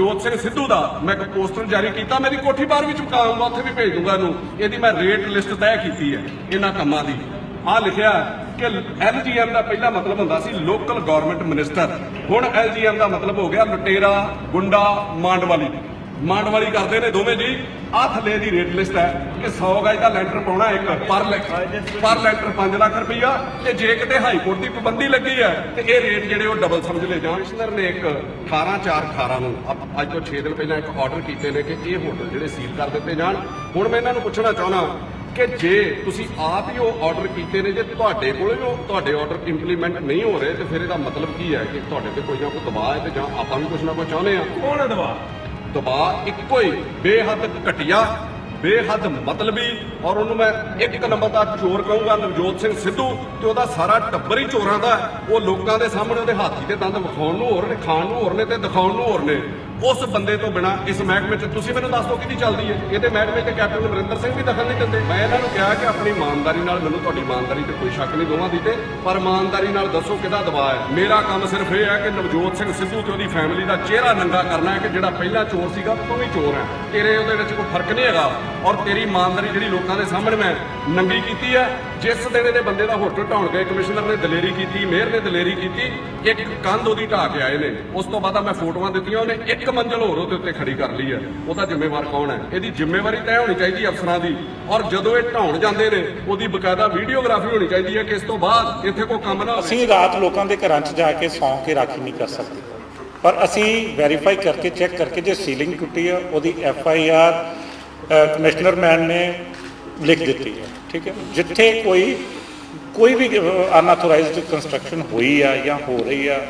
ਨਵਜੋਤ ਸਿੰਘ ਸਿੱਧੂ ਦਾ ਮੈਂ ਇੱਕ ਪੋਸਟਰ ਜਾਰੀ ਕੀਤਾ, ਮੇਰੀ ਕੋਠੀ ਬਾਹਰ ਵੀ ਚੁਕਾਉਂਗਾ ਉੱਥੇ ਵੀ ਭੇਜ ਦੂੰਗਾ ਇਹਨੂੰ। ਇਹਦੀ ਮੈਂ ਰੇਟ ਲਿਸਟ ਤੈਅ ਕੀਤੀ ਹੈ, ਇਹਨਾਂ ਕੰਮਾਂ ਦੀ। ਆ ਲਿਖਿਆ ਕਿ ਐਲਜੀਐਮ ਦਾ ਪਹਿਲਾ ਮਤਲਬ ਹੁੰਦਾ ਸੀ ਲੋਕਲ ਗਵਰਨਮੈਂਟ ਮਿਨਿਸਟਰ ਹੁਣ ਐਲਜੀਐਮ ਦਾ ਮਤਲਬ ਹੋ ਗਿਆ ਲੁਟੇਰਾ, ਗੁੰਡਾ ਮਾਂਡਵਾਲੀ ਮਾਂਡਵਾਲੀ ਕਰਦੇ ਨੇ ਦੋਵੇਂ ਜੀ। ਆ ਥੱਲੇ ਦੀ ਰੇਟ ਲਿਸਟ ਹੈ ਕਿ 100 ਗਜ ਦਾ ਲੈਂਟਰ ਪਾਉਣਾ ਇੱਕ ਪਰ ਲੈਕ ਪਰ ਲੈਂਟਰ 5 ਲੱਖ ਰੁਪਈਆ। ਤੇ ਜੇ ਕਿਤੇ ਹਾਈ ਕੋਰਟ ਦੀ ਪਾਬੰਦੀ ਲੱਗੀ ਹੈ, ਤੇ ਇਹ ਰੇਟ ਜਿਹੜੇ ਉਹ ਡਬਲ ਸਮਝ ਲਏ ਜਾਣ। ਕਮਿਸ਼ਨਰ ਨੇ ਇੱਕ 18 4 18 ਨੂੰ ਅਪ- ਅੱਜ ਤੋਂ 6 ਦਿਨ ਪਹਿਲਾਂ ਇੱਕ ਆਰਡਰ ਕੀਤੇ ਨੇ ਕਿ ਇਹ ਹੋਟਲ ਜਿਹੜੇ ਸੀਲ ਕਰ ਦਿੱਤੇ ਜਾਣ। ਹੁਣ ਮੈਂ ਇਹਨਾਂ ਨੂੰ ਪੁੱਛਣਾ ਚਾਹੁੰਦਾ ਕਿ ਜੇ ਤੁਸੀਂ ਆਪ ਹੀ ਉਹ ਆਰਡਰ ਕੀਤੇ ਨੇ, ਜੇ ਤੁਹਾਡੇ ਕੋਲ ਵੀ ਉਹ ਤੁਹਾਡੇ ਆਰਡਰ ਇੰਪਲੀਮੈਂਟ ਨਹੀਂ ਹੋ ਰਹੇ, ਤੇ ਫਿਰ ਇਹਦਾ ਮਤਲਬ ਕੀ ਹੈ ਕਿ ਤੁਹਾਡੇ ਤੇ ਕੋਈ ਨਾ ਕੋਈ ਦਬਾਅ ਹੈ ਤੇ ਜਾਂ ਆਪਾਂ ਵੀ ਕੁਝ ਨਾ ਕੁਝ ਚਾਹੁੰਦੇ ਆ ਕੌਣ ਹੈ ਦਵਾ ਦਬਾਅ ਇੱਕੋ ਹੀ, ਬੇਹੱਦ ਘਟੀਆ, ਬੇਹੱਦ ਮਤਲਬੀ ਔਰ ਉਹਨੂੰ ਮੈਂ ਇੱਕ ਨੰਬਰ ਦਾ ਚੋਰ ਕਹੂੰਗਾ, ਨਵਜੋਤ ਸਿੰਘ ਸਿੱਧੂ, ਤੇ ਉਹਦਾ ਸਾਰਾ ਟੱਬਰ ਹੀ ਚੋਰਾਂ ਦਾ ਉਹ ਲੋਕਾਂ ਦੇ ਸਾਹਮਣੇ ਉਹਦੇ ਹਾਥੀ ਤੇ ਦੰਦ ਵਿਖਾਉਣ ਨੂੰ ਹੋਰ ਨੇ, ਖਾਣ ਨੂੰ ਹੋਰ ਨੇ ਤੇ ਦਿਖਾਉਣ ਨੂੰ ਹੋਰ ਨੇ। ਉਸ ਬੰਦੇ ਤੋਂ ਬਿਨਾ ਇਸ ਮਹਿਕਮੇ 'ਚ ਤੁਸੀਂ ਮੈਨੂੰ ਦੱਸ ਦਿਓ ਕਿਹਦੀ ਚੱਲਦੀ ਹੈ? ਇਹਦੇ ਮਹਿਕਮੇ 'ਚ ਕੈਪਟਨ ਅਮਰਿੰਦਰ ਸਿੰਘ ਵੀ ਦਖਲ ਨਹੀਂ ਦਿੰਦੇ। ਮੈਂ ਇਹਨਾਂ ਨੂੰ ਕਿਹਾ ਕਿ ਆਪਣੀ ਇਮਾਨਦਾਰੀ ਨਾਲ ਮੈਨੂੰ ਤੁਹਾਡੀ ਇਮਾਨਦਾਰੀ ਤੇ ਕੋਈ ਸ਼ੱਕ ਨਹੀਂ ਦੋਵਾਂ ਦੀ ਤੇ, ਪਰ ਇਮਾਨਦਾਰੀ ਨਾਲ ਦੱਸੋ ਕਿਹਦਾ ਦਬਾਅ ਹੈ? ਮੇਰਾ ਕੰਮ ਸਿਰਫ ਇਹ ਹੈ ਕਿ ਨਵਜੋਤ ਸਿੰਘ ਸਿੱਧੂ ਤੇ ਉਹਦੀ ਫੈਮਿਲੀ ਦਾ ਚਿਹਰਾ ਨੰਗਾ ਕਰਨਾ ਹੈ ਕਿ ਜਿਹੜਾ ਪਹਿਲਾ ਚੋਰ ਸੀਗਾ ਤੂੰ ਵੀ ਚੋਰ ਹੈ। ਤੇਰੇ ਉਹਦੇ ਵਿੱਚ ਕੋਈ ਫ਼ਰਕ ਨਹੀਂ ਹੈਗਾ। ਔਰ ਤੇਰੀ ਇਮਾਨਦਾਰੀ ਜਿਹੜੀ ਲੋਕਾਂ ਦੇ ਸਾਹਮਣੇ ਮੈਂ ਨੰਗੀ ਕੀਤੀ ਹੈ। ਜਿਸ ਦਿਨ ਇਹਦੇ ਬੰਦੇ ਦਾ ਹੋਟਲ ਢਾਉਣ ਗਏ, ਕਮਿਸ਼ਨਰ ਨੇ ਦਲੇਰੀ ਕੀਤੀ, ਮੇਅਰ ਨੇ ਦਲੇਰੀ ਕੀਤੀ, ਇੱਕ ਕੰਧ ਉਹਦੀ ਢਾਹ ਕੇ ਆਏ ਨੇ। ਉਸ ਤੋਂ ਬਾਅਦ ਮੈਂ ਫੋਟੋਆਂ ਦਿੱਤੀਆਂ, ਉਹਨੇ ਇੱਕ ਮੰਜ਼ਲ ਹੋਰ ਉਹਦੇ ਉੱਤੇ ਖੜੀ ਕਰ ਲਈ ਹੈ ਉਹਦਾ ਜ਼ਿੰਮੇਵਾਰ ਕੌਣ ਹੈ? ਇਹਦੀ ਜ਼ਿੰਮੇਵਾਰੀ ਤੈਅ ਹੋਣੀ ਚਾਹੀਦੀ ਅਫਸਰਾਂ ਦੀ। ਔਰ ਜਦੋਂ ਇਹ ਢਾਉਣ ਜਾਂਦੇ ਨੇ, ਉਹਦੀ ਬਕਾਇਦਾ ਵੀਡੀਓਗ੍ਰਾਫੀ ਹੋਣੀ ਚਾਹੀਦੀ ਹੈ ਕਿ ਇਸ ਤੋਂ ਬਾਅਦ ਇੱਥੇ ਕੋਈ ਕੰਮ ਨਾ ਹੋਵੇ। ਅਸੀਂ ਰਾਤ ਲੋਕਾਂ ਦੇ ਘਰਾਂ 'ਚ ਜਾ ਕੇ ਸੌਂ ਕੇ ਰਾਖੀ ਨਹੀਂ ਕਰ ਸਕਦੇ। ਪਰ ਅਸੀਂ ਵੈਰੀਫਾਈ ਕਰਕੇ, ਚੈੱਕ ਕਰਕੇ ਜੇ ਸੀਲਿੰਗ ਟੁੱਟੀ ਹੈ ਉਹਦੀ F I R commissioner man ਨੇ ਲਿਖ ਦਿੱਤੀ ਹੈ ਠੀਕ ਹੈ? ਜਿੱਥੇ ਕੋਈ ਕੋਈ ਵੀ ਅਨਆਥੋਰਾਈਜ਼ਡ ਕੰਸਟਰਕਸ਼ਨ ਹੋਈ ਆ ਜਾਂ ਹੋ ਰਹੀ ਆ